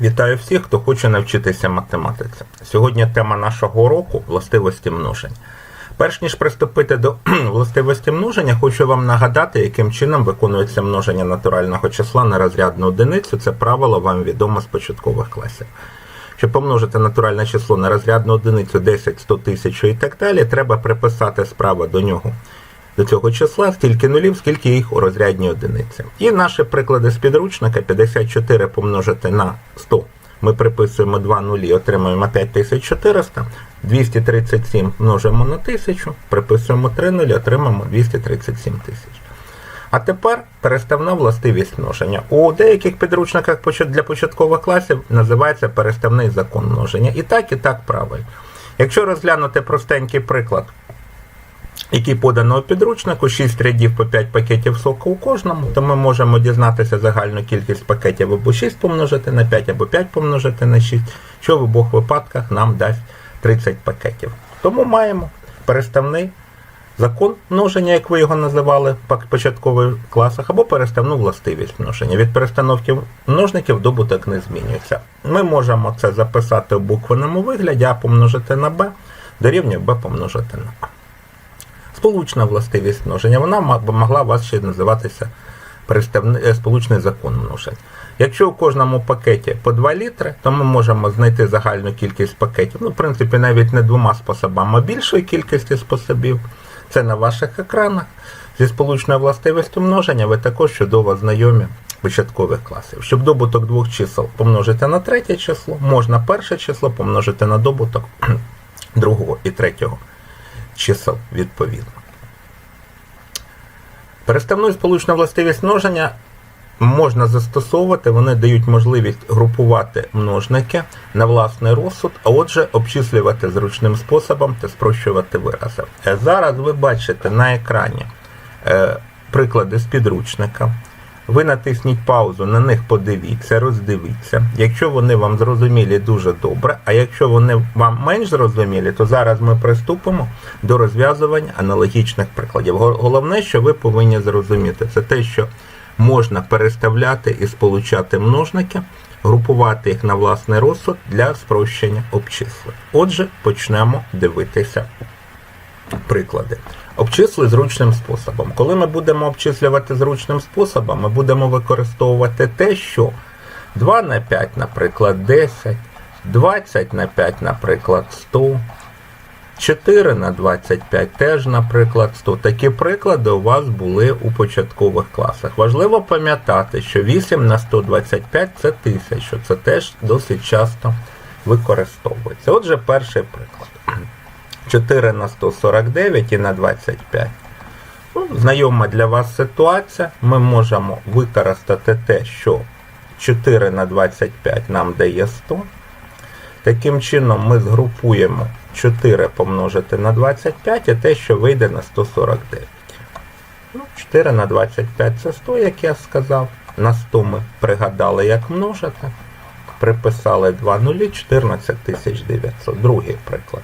Вітаю всіх, хто хоче навчитися математиці. Сьогодні тема нашого уроку властивості множень. Перш ніж приступити до властивості множення, хочу вам нагадати, яким чином виконується множення натурального числа на розрядну одиницю. Це правило вам відомо з початкових класів. Щоб помножити натуральне число на розрядну одиницю 10, 100 тисяч і так далі, треба приписати справа до нього до цього числа стільки нулів, скільки їх у розрядній одиниці. І наші приклади з підручника 54 помножити на 100. Ми приписуємо 2 нулі, отримуємо 5400. 237 множимо на 1000, приписуємо 3 нулі, отримаємо 237 тисяч. А тепер переставна властивість множення. У деяких підручниках для початкових класів називається переставний закон множення. І так, і так правильно. Якщо розглянути простенький приклад який подано у підручнику, 6 рядів по 5 пакетів соку у кожному, то ми можемо дізнатися загальну кількість пакетів або 6 помножити на 5, або 5 помножити на 6, що в обох випадках нам дасть 30 пакетів. Тому маємо переставний закон множення, як ви його називали в початкових класах, або переставну властивість множення. Від перестановки множників добуток не змінюється. Ми можемо це записати у буквеному вигляді, а помножити на b дорівнює b помножити на a сполучна властивість множення, вона могла вас ще називатися е, сполучний закон множення. Якщо у кожному пакеті по 2 літри, то ми можемо знайти загальну кількість пакетів. Ну, в принципі, навіть не двома способами, а більшої кількості способів. Це на ваших екранах. Зі сполучною властивістю множення ви також чудово знайомі початкових класів. Щоб добуток двох чисел помножити на третє число, можна перше число помножити на добуток другого і третього чисел відповідно. Переставну і сполучну властивість множення можна застосовувати, вони дають можливість групувати множники на власний розсуд, а отже, обчислювати зручним способом та спрощувати вирази. Е, зараз ви бачите на екрані е, приклади з підручника. Ви натисніть паузу, на них подивіться, роздивіться. Якщо вони вам зрозумілі, дуже добре. А якщо вони вам менш зрозумілі, то зараз ми приступимо до розв'язування аналогічних прикладів. Головне, що ви повинні зрозуміти, це те, що можна переставляти і сполучати множники, групувати їх на власний розсуд для спрощення обчислень. Отже, почнемо дивитися приклади. Обчисли зручним способом. Коли ми будемо обчислювати зручним способом, ми будемо використовувати те, що 2 на 5, наприклад, 10, 20 на 5, наприклад, 100, 4 на 25 теж, наприклад, 100. Такі приклади у вас були у початкових класах. Важливо пам'ятати, що 8 на 125 це 1000. Це теж досить часто використовується. Отже, перший приклад. 4 на 149 і на 25. Ну, Знайома для вас ситуація. Ми можемо використати те, що 4 на 25 нам дає 100. Таким чином, ми згрупуємо 4 помножити на 25 і те, що вийде на 149. Ну, 4 на 25 це 100, як я сказав. На 100 ми пригадали, як множити. Приписали 2 нулі, 14 900. Другий приклад.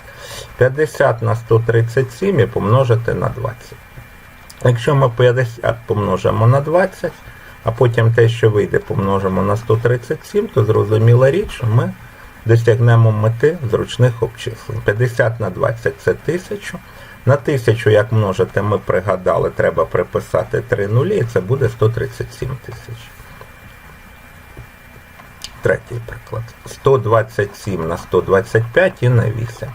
50 на 137 і помножити на 20. Якщо ми 50 помножимо на 20, а потім те, що вийде, помножимо на 137, то зрозуміла річ, що ми досягнемо мети зручних обчислень. 50 на 20 це 1000. На 1000, як множити, ми пригадали, треба приписати 3 нулі, і це буде 137 тисяч. Третій приклад. 127 на 125 і на 8.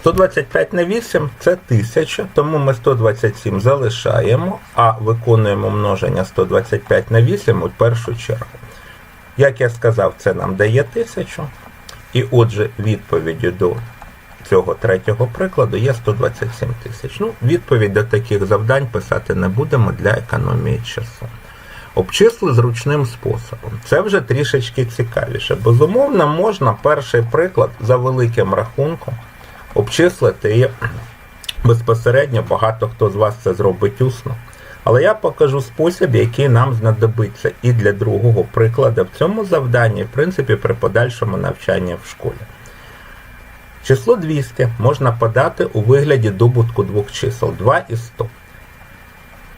125 на 8 це 1000, тому ми 127 залишаємо, а виконуємо множення 125 на 8 у першу чергу. Як я сказав, це нам дає 1000. І отже, відповіддю до цього третього прикладу є 127 тисяч. Ну, Відповідь до таких завдань писати не будемо для економії часу. Обчисли зручним способом. Це вже трішечки цікавіше. Безумовно, можна перший приклад за великим рахунком обчислити і безпосередньо багато хто з вас це зробить усно. Але я покажу спосіб, який нам знадобиться і для другого прикладу в цьому завданні, в принципі, при подальшому навчанні в школі. Число 200 можна подати у вигляді добутку двох чисел 2 і 100.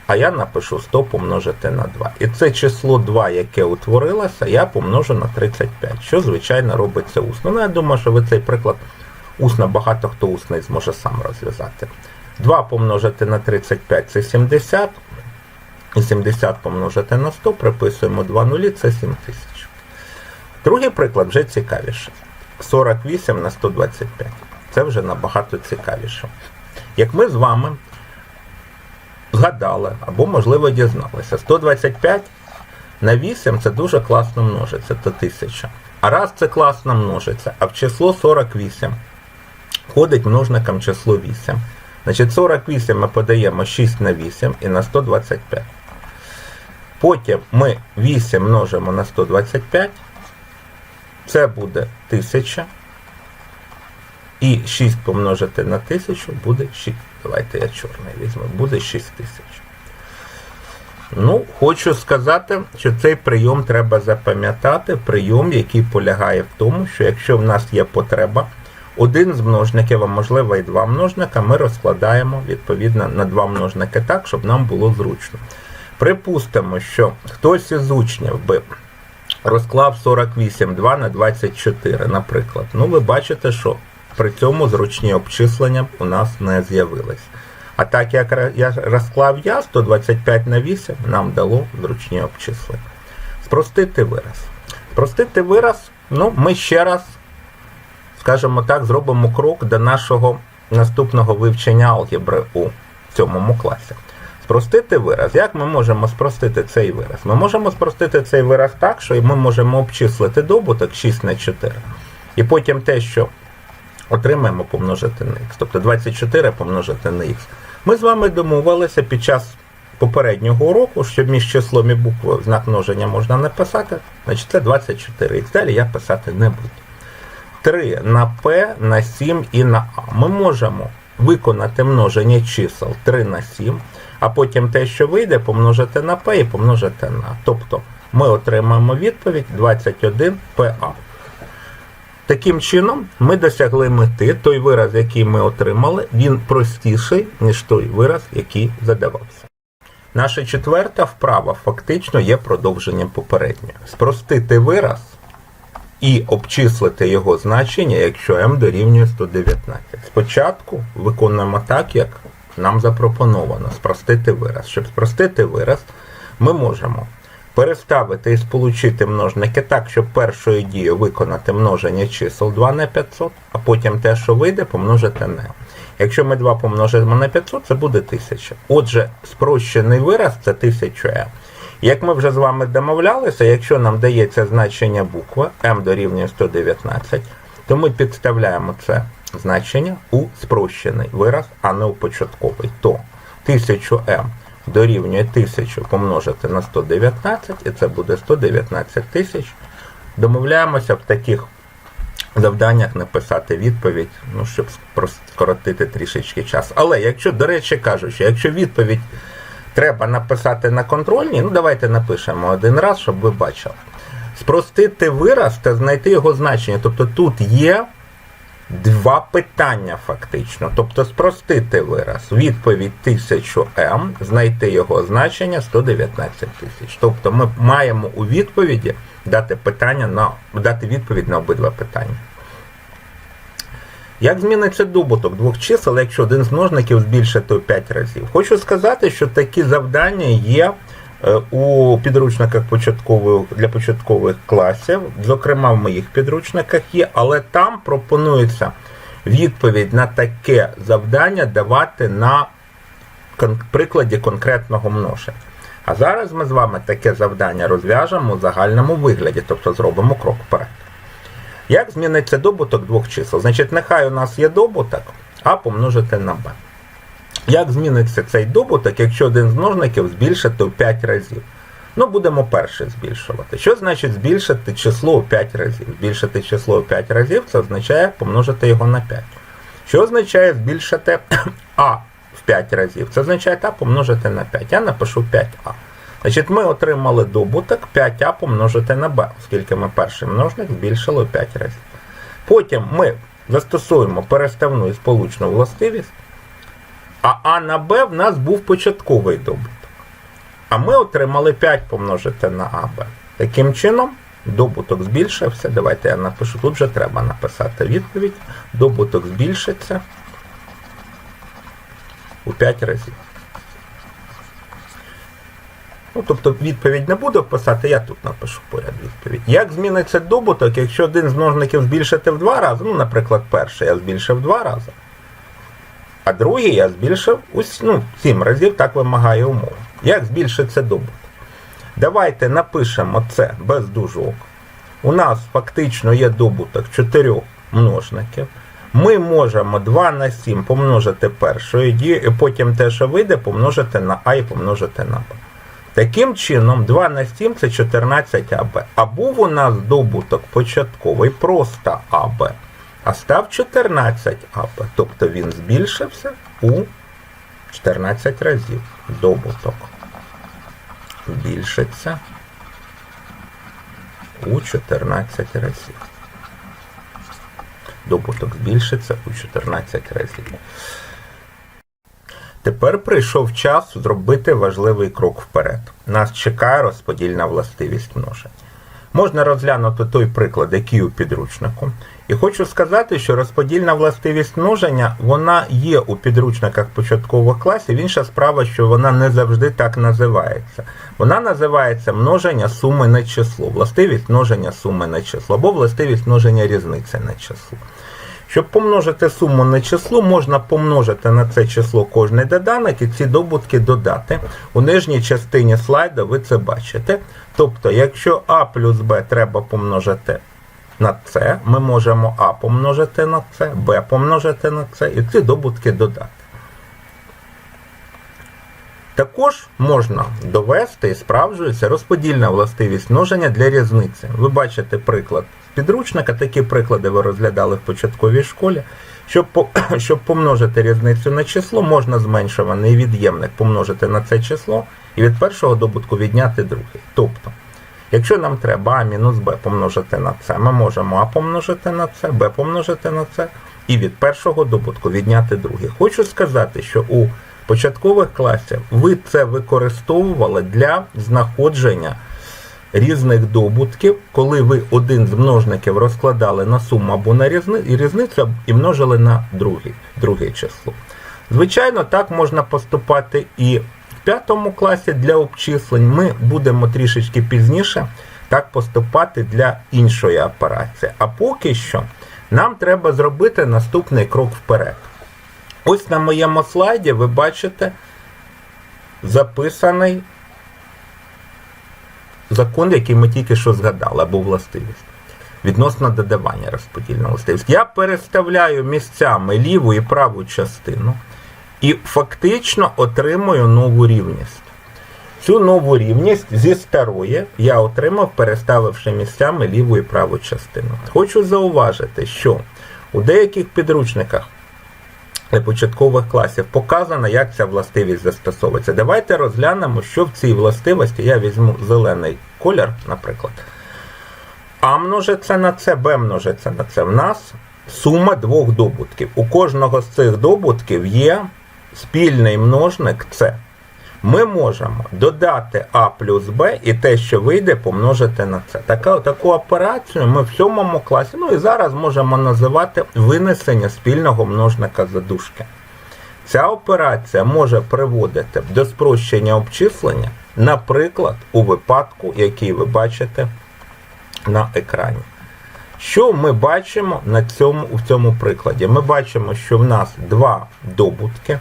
А я напишу 100 помножити на 2. І це число 2, яке утворилося, я помножу на 35, що, звичайно, робиться усно. Ну, я думаю, що ви цей приклад усно, багато хто усний зможе сам розв'язати. 2 помножити на 35 це 70. І 70 помножити на 100, приписуємо 2 нулі, це 7 тисяч. Другий приклад вже цікавіше. 48 на 125. Це вже набагато цікавіше. Як ми з вами згадали, або, можливо, дізналися, 125 на 8 це дуже класно множиться, це 1000. А раз це класно множиться, а в число 48 входить множником число 8. Значить, 48 ми подаємо 6 на 8 і на 125. Потім ми 8 множимо на 125. Це буде 1000. І 6 помножити на 1000 буде 6. Давайте я чорний візьму. Буде 6 тисяч. Ну, хочу сказати, що цей прийом треба запам'ятати. Прийом, який полягає в тому, що якщо в нас є потреба, один з множників, а можливо і два множника, ми розкладаємо відповідно на два множники так, щоб нам було зручно. Припустимо, що хтось із учнів би розклав 48 2 на 24, наприклад. Ну, ви бачите, що при цьому зручні обчислення у нас не з'явились. А так як я розклав я 125 на 8, нам дало зручні обчислення. Спростити вираз. Спростити вираз, ну, ми ще раз, скажімо так, зробимо крок до нашого наступного вивчення алгебри у сьомому класі. Спростити вираз. Як ми можемо спростити цей вираз? Ми можемо спростити цей вираз так, що ми можемо обчислити добуток 6 на 4. І потім те, що отримаємо помножити на х. Тобто 24 помножити на х. Ми з вами домовилися під час попереднього уроку, що між числом і буквою знак множення можна написати, значить це 24 х. Далі я писати не буду. 3 на P, на 7 і на А. Ми можемо виконати множення чисел 3 на 7, а потім те, що вийде, помножити на P і помножити на Тобто ми отримаємо відповідь 21 PA. Таким чином, ми досягли мети. Той вираз, який ми отримали, він простіший, ніж той вираз, який задавався. Наша четверта вправа фактично є продовженням попередньої. Спростити вираз і обчислити його значення, якщо m дорівнює 119. Спочатку виконуємо так, як нам запропоновано спростити вираз. Щоб спростити вираз, ми можемо переставити і сполучити множники так, щоб першою дією виконати множення чисел 2 на 500, а потім те, що вийде, помножити на. Якщо ми 2 помножимо на 500, це буде 1000. Отже, спрощений вираз це 1000m. Як ми вже з вами домовлялися, якщо нам дається значення букви m дорівнює 119, то ми підставляємо це значення у спрощений вираз, а не у початковий. То 1000m дорівнює 1000 помножити на 119, і це буде 119 тисяч. Домовляємося в таких завданнях написати відповідь, ну, щоб скоротити трішечки час. Але якщо, до речі кажучи, якщо відповідь треба написати на контрольній, ну давайте напишемо один раз, щоб ви бачили. Спростити вираз та знайти його значення. Тобто тут є два питання фактично. Тобто спростити вираз. Відповідь 1000М, знайти його значення 119 тисяч. Тобто ми маємо у відповіді дати питання на дати відповідь на обидва питання. Як зміниться добуток двох чисел, якщо один з множників збільшити у 5 разів? Хочу сказати, що такі завдання є у підручниках початкових для початкових класів, зокрема в моїх підручниках є, але там пропонується відповідь на таке завдання давати на прикладі конкретного множення. А зараз ми з вами таке завдання розв'яжемо у загальному вигляді, тобто зробимо крок вперед. Як зміниться добуток двох чисел? Значить, нехай у нас є добуток, а помножити на b. Як зміниться цей добуток, якщо один з множників збільшити у 5 разів? Ну, будемо перше збільшувати. Що значить збільшити число у 5 разів? Збільшити число у 5 разів це означає помножити його на 5. Що означає збільшити а в 5 разів? Це означає а помножити на 5. Я напишу 5а. Значить, ми отримали добуток 5а помножити на b, оскільки ми перший множник збільшили у 5 разів. Потім ми застосуємо переставну і сполучну властивість, а а на b в нас був початковий добуток. А ми отримали 5 помножити на АБ. Таким чином, добуток збільшився. Давайте я напишу. Тут же треба написати відповідь. Добуток збільшиться у 5 разів. Ну, тобто відповідь не буду писати, я тут напишу поряд відповідь. Як зміниться добуток, якщо один з множників збільшити в два рази, ну, наприклад, перший я збільшив в два рази, а другий я збільшив ну, 7 разів, так вимагає умова. Як збільшиться добуток? Давайте напишемо це без дужок. У нас фактично є добуток 4 множників. Ми можемо 2 на 7 помножити першою дією, і потім те, що вийде, помножити на А і помножити на Б. Таким чином, 2 на 7 це 14 АБ. А був у нас добуток початковий просто АБ, а став 14 АБ. Тобто він збільшився у 14 разів. Добуток збільшиться у 14 разів. Добуток збільшиться у 14 разів. Тепер прийшов час зробити важливий крок вперед. Нас чекає розподільна властивість множень. Можна розглянути той приклад, який у підручнику. І хочу сказати, що розподільна властивість множення вона є у підручниках початкових класів. Інша справа, що вона не завжди так називається. Вона називається множення суми на число, властивість множення суми на число, або властивість множення різниці на число. Щоб помножити суму на число, можна помножити на це число кожний доданок і ці добутки додати. У нижній частині слайду ви це бачите. Тобто, якщо А плюс Б треба помножити на С, ми можемо А помножити на С, Б помножити на С і ці добутки додати. Також можна довести і справджується розподільна властивість множення для різниці. Ви бачите приклад з підручника, такі приклади ви розглядали в початковій школі. Щоб, щоб помножити різницю на число, можна зменшуваний від'ємник помножити на це число і від першого добутку відняти другий. Тобто, якщо нам треба А мінус Б помножити на С, ми можемо А помножити на С, Б помножити на С і від першого добутку відняти другий. Хочу сказати, що у початкових класів ви це використовували для знаходження різних добутків, коли ви один з множників розкладали на суму або на різницю і множили на другий, друге число. Звичайно, так можна поступати і в п'ятому класі для обчислень. Ми будемо трішечки пізніше так поступати для іншої операції. А поки що нам треба зробити наступний крок вперед. Ось на моєму слайді ви бачите записаний закон, який ми тільки що згадали, або властивість. Відносно додавання розподільної властивості. Я переставляю місцями ліву і праву частину і фактично отримую нову рівність. Цю нову рівність зі старої я отримав, переставивши місцями ліву і праву частину. Хочу зауважити, що у деяких підручниках початкових класів показано, як ця властивість застосовується. Давайте розглянемо, що в цій властивості я візьму зелений колір, наприклад. А множиться на це, Б множиться на це. В нас сума двох добутків. У кожного з цих добутків є спільний множник С. Ми можемо додати А плюс Б і те, що вийде, помножити на це. Така, таку операцію ми в сьомому класі, ну і зараз можемо називати винесення спільного множника задушки. Ця операція може приводити до спрощення обчислення, наприклад, у випадку, який ви бачите на екрані. Що ми бачимо на цьому, у цьому прикладі? Ми бачимо, що в нас два добутки,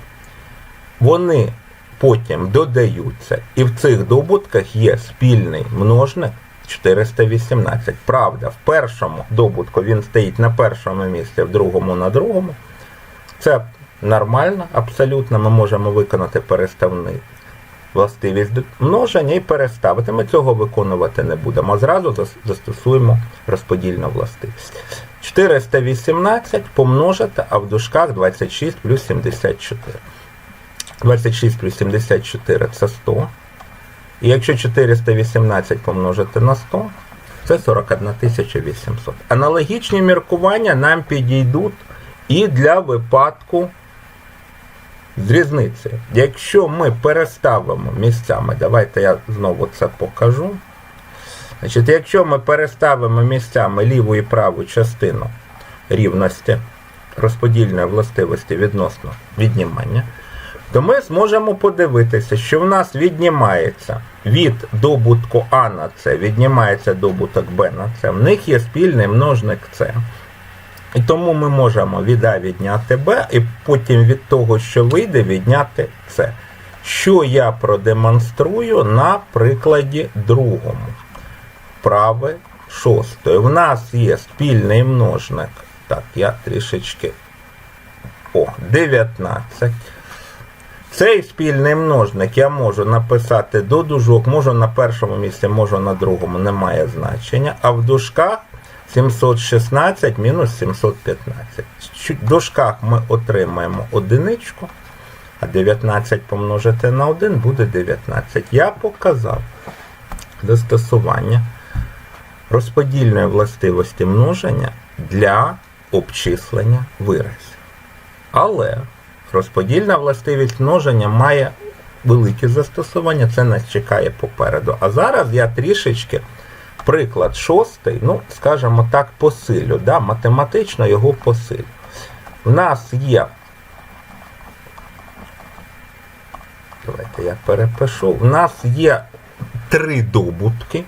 вони потім додаються, і в цих добутках є спільний множник 418. Правда, в першому добутку він стоїть на першому місці, в другому на другому. Це нормально, абсолютно. Ми можемо виконати переставний властивість множення і переставити. Ми цього виконувати не будемо. а Зразу застосуємо розподільну властивість. 418 помножити, а в дужках 26 плюс 74. 26 плюс 74 це 100. І якщо 418 помножити на 100, це 41 800. Аналогічні міркування нам підійдуть і для випадку з різницею. Якщо ми переставимо місцями, давайте я знову це покажу. Значить, якщо ми переставимо місцями ліву і праву частину рівності розподільної властивості відносно віднімання, то ми зможемо подивитися, що в нас віднімається від добутку А на С, віднімається добуток Б на С. В них є спільний множник С. І тому ми можемо від А відняти Б, і потім від того, що вийде, відняти С. Що я продемонструю на прикладі другому. Праве шостої. В нас є спільний множник. Так, я трішечки. О, 19. Цей спільний множник я можу написати до дужок, можу на першому місці, можу на другому, немає значення. А в дужках 716 мінус 715. В дужках ми отримаємо одиничку, а 19 помножити на 1 буде 19. Я показав застосування розподільної властивості множення для обчислення виразів. Але розподільна властивість множення має велике застосування, це нас чекає попереду. А зараз я трішечки приклад шостий, ну, скажімо так, посилю, да, математично його посилю. У нас є. Давайте я перепишу. У нас є три добутки.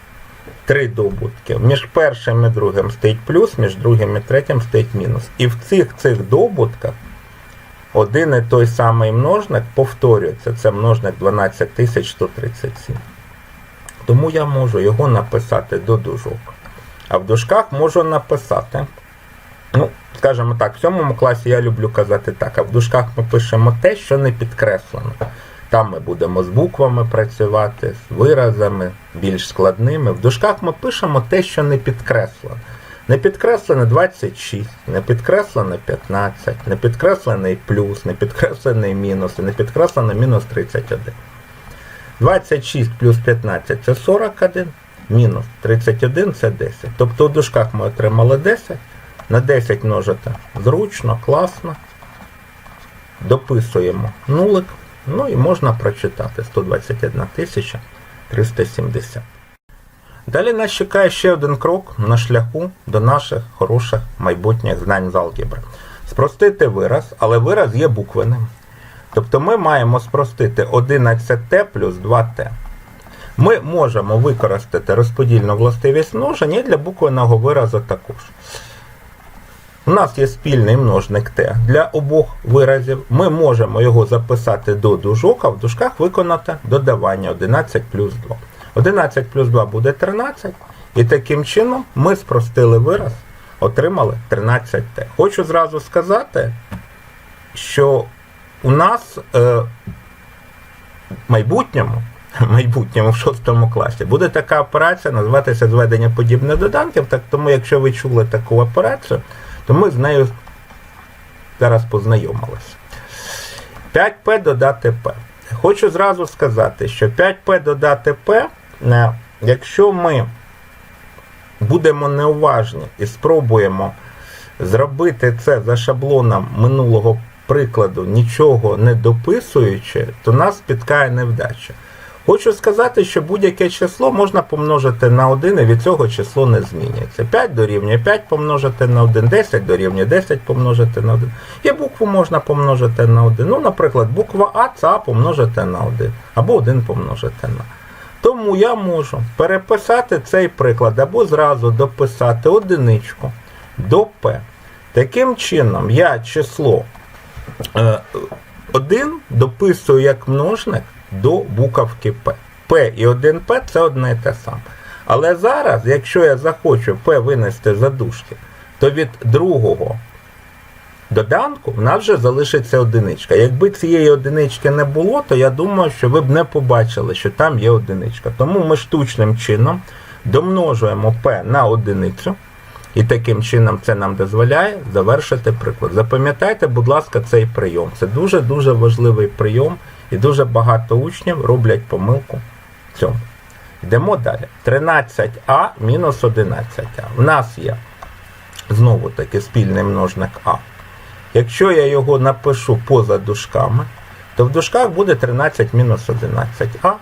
Три добутки. Між першим і другим стоїть плюс, між другим і третім стоїть мінус. І в цих цих добутках один і той самий множник повторюється. Це множник 12137. Тому я можу його написати до дужок. А в дужках можу написати. Ну, скажімо так, в сьомому класі я люблю казати так, а в дужках ми пишемо те, що не підкреслено. Там ми будемо з буквами працювати, з виразами, більш складними. В дужках ми пишемо те, що не підкреслено. Не підкреслене 26, не підкреслене 15, не підкреслений плюс, не підкреслений мінус, не підкреслено мінус 31. 26 плюс 15 це 41, мінус 31 це 10. Тобто у дужках ми отримали 10. На 10 множити зручно, класно. Дописуємо нулик. Ну і можна прочитати 121 370. Далі нас чекає ще один крок на шляху до наших хороших майбутніх знань з алгебри. Спростити вираз, але вираз є буквеним. Тобто ми маємо спростити 11t плюс 2t. Ми можемо використати розподільну властивість множення для буквеного виразу також. У нас є спільний множник t для обох виразів. Ми можемо його записати до дужок, а в дужках виконати додавання 11 плюс 2. 11 плюс 2 буде 13. І таким чином ми спростили вираз, отримали 13t. Хочу зразу сказати, що у нас е, в майбутньому, майбутньому в 6 класі буде така операція, називатися зведення подібних доданків. Так тому, якщо ви чули таку операцію, то ми з нею зараз познайомилися. 5P додати P. Хочу зразу сказати, що 5P додати е, якщо ми будемо неуважні і спробуємо зробити це за шаблоном минулого прикладу, нічого не дописуючи, то нас спіткає невдача. Хочу сказати, що будь-яке число можна помножити на 1 і від цього число не змінюється. 5 дорівнює 5 помножити на 1, 10 дорівнює 10 помножити на 1. І букву можна помножити на 1. Ну, наприклад, буква А це А помножити на 1. Або 1 помножити на. Тому я можу переписати цей приклад або зразу дописати одиничку до П. Таким чином, я число 1 дописую як множник до буковки П. П і 1П це одне і те саме. Але зараз, якщо я захочу П винести за дужки, то від другого доданку в нас вже залишиться одиничка. Якби цієї одинички не було, то я думаю, що ви б не побачили, що там є одиничка. Тому ми штучним чином домножуємо П на одиницю. І таким чином це нам дозволяє завершити приклад. Запам'ятайте, будь ласка, цей прийом. Це дуже-дуже важливий прийом, і дуже багато учнів роблять помилку в цьому. Йдемо далі. 13а мінус 11а. В нас є знову таки спільний множник А. Якщо я його напишу поза дужками, то в дужках буде 13 мінус 11а,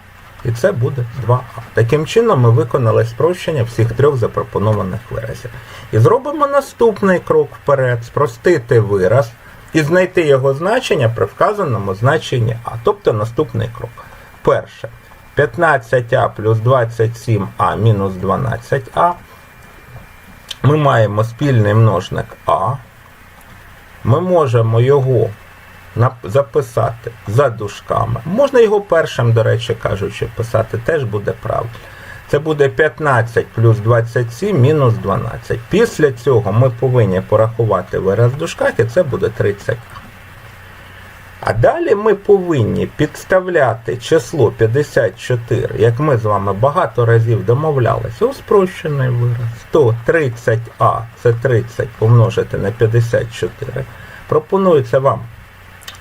і це буде 2а. Таким чином ми виконали спрощення всіх трьох запропонованих виразів. І зробимо наступний крок вперед, спростити вираз і знайти його значення при вказаному значенні А. Тобто наступний крок. Перше. 15а плюс 27а мінус 12а. Ми маємо спільний множник А. Ми можемо його записати за дужками. Можна його першим, до речі кажучи, писати теж буде правильно. Це буде 15 плюс 27 мінус 12. Після цього ми повинні порахувати вираз в дужках, і це буде 30. А далі ми повинні підставляти число 54, як ми з вами багато разів домовлялися, у спрощений вираз. То 30а це 30 помножити на 54. Пропонується вам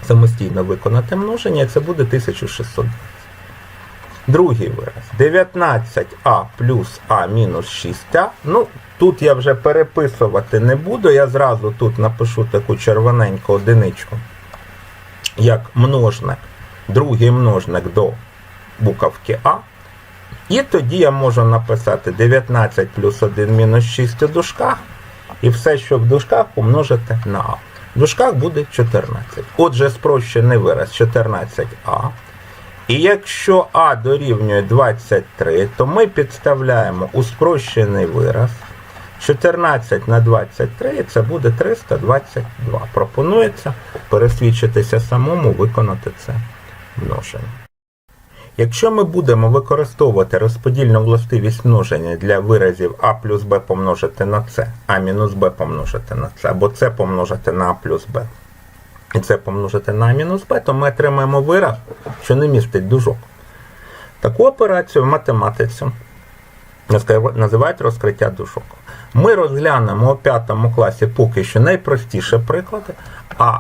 самостійно виконати множення, і це буде 1600. Другий вираз. 19а плюс а мінус 6а. Ну, тут я вже переписувати не буду. Я зразу тут напишу таку червоненьку одиничку, як множник, другий множник до буковки А. І тоді я можу написати 19 плюс 1 мінус 6 у дужках. І все, що в дужках, помножити на А. В дужках буде 14. Отже, спрощений вираз 14а. І якщо А дорівнює 23, то ми підставляємо у спрощений вираз 14 на 23, це буде 322. Пропонується пересвідчитися самому, виконати це множення. Якщо ми будемо використовувати розподільну властивість множення для виразів а плюс b помножити на c, а мінус b помножити на c, або c помножити на а плюс b, і це помножити на а мінус b, то ми отримаємо вираз, що не містить дужок. Таку операцію в математиці називають розкриття дужок. Ми розглянемо у п'ятому класі поки що найпростіші приклади, а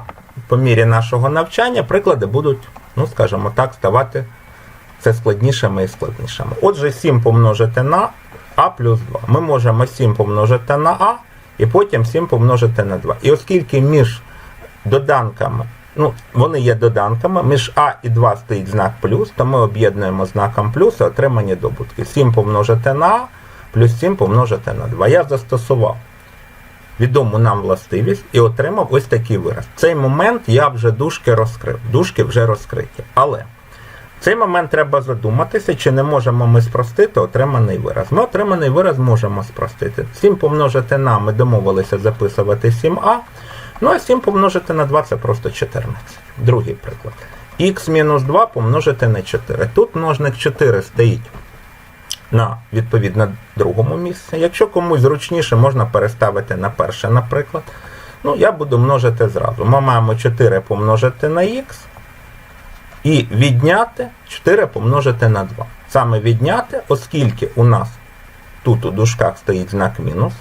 по мірі нашого навчання приклади будуть, ну скажімо так, ставати все складнішими і складнішими. Отже, 7 помножити на а плюс 2. Ми можемо 7 помножити на а, і потім 7 помножити на 2. І оскільки між доданками, ну, вони є доданками, між а і 2 стоїть знак плюс, то ми об'єднуємо знаком плюс і отримані добутки. 7 помножити на а, плюс 7 помножити на 2. Я застосував відому нам властивість і отримав ось такий вираз. В цей момент я вже дужки розкрив. Дужки вже розкриті. Але в цей момент треба задуматися, чи не можемо ми спростити отриманий вираз. Ми отриманий вираз можемо спростити. 7 помножити на, ми домовилися записувати 7а. Ну а 7 помножити на 2 це просто 14. Другий приклад. х мінус 2 помножити на 4. Тут множник 4 стоїть на відповідно другому місці. Якщо комусь зручніше, можна переставити на перше, наприклад. Ну, я буду множити зразу. Ми маємо 4 помножити на х і відняти 4 помножити на 2. Саме відняти, оскільки у нас тут у дужках стоїть знак мінус,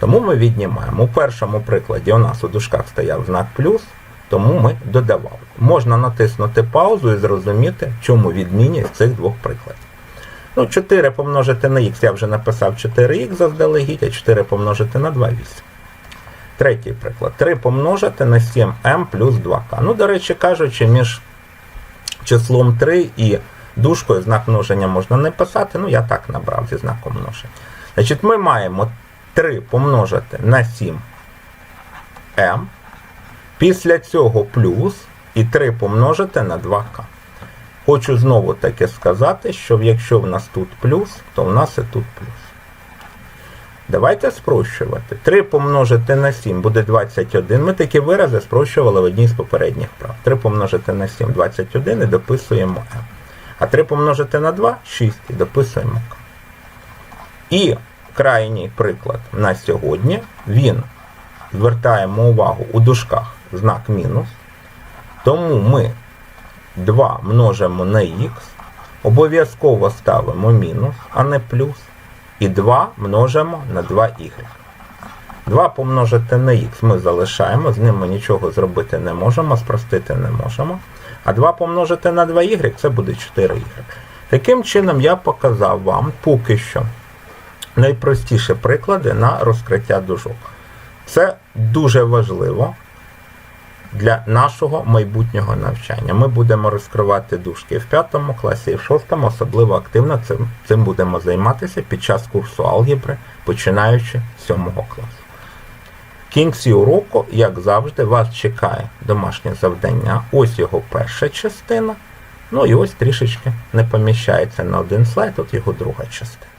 тому ми віднімаємо. У першому прикладі у нас у дужках стояв знак плюс, тому ми додавали. Можна натиснути паузу і зрозуміти, чому відмінність цих двох прикладів. Ну, 4 помножити на х, я вже написав 4х заздалегідь, а 4 помножити на 2 8. Третій приклад. 3 помножити на 7m плюс 2k. Ну, до речі кажучи, між числом 3 і дужкою знак множення можна не писати, ну я так набрав зі знаком множення. Значить, ми маємо 3 помножити на 7m, після цього плюс і 3 помножити на 2k. Хочу знову таки сказати, що якщо в нас тут плюс, то в нас і тут плюс. Давайте спрощувати. 3 помножити на 7 буде 21. Ми такі вирази спрощували в одній з попередніх прав. 3 помножити на 7 21 і дописуємо m. А 3 помножити на 2 6 і дописуємо k. І крайній приклад на сьогодні, він, звертаємо увагу, у дужках знак мінус. Тому ми 2 множимо на х, обов'язково ставимо мінус, а не плюс. І 2 множимо на 2y. 2 помножити на х ми залишаємо, з ним ми нічого зробити не можемо, спростити не можемо. А 2 помножити на 2y це буде 4y. Таким чином, я показав вам поки що найпростіші приклади на розкриття дужок. Це дуже важливо. Для нашого майбутнього навчання. Ми будемо розкривати дужки в п'ятому класі і в шостому, особливо активно цим, цим будемо займатися під час курсу алгебри, починаючи з сьомого класу. В кінці уроку, як завжди, вас чекає домашнє завдання. Ось його перша частина. Ну і ось трішечки не поміщається на один слайд, от його друга частина.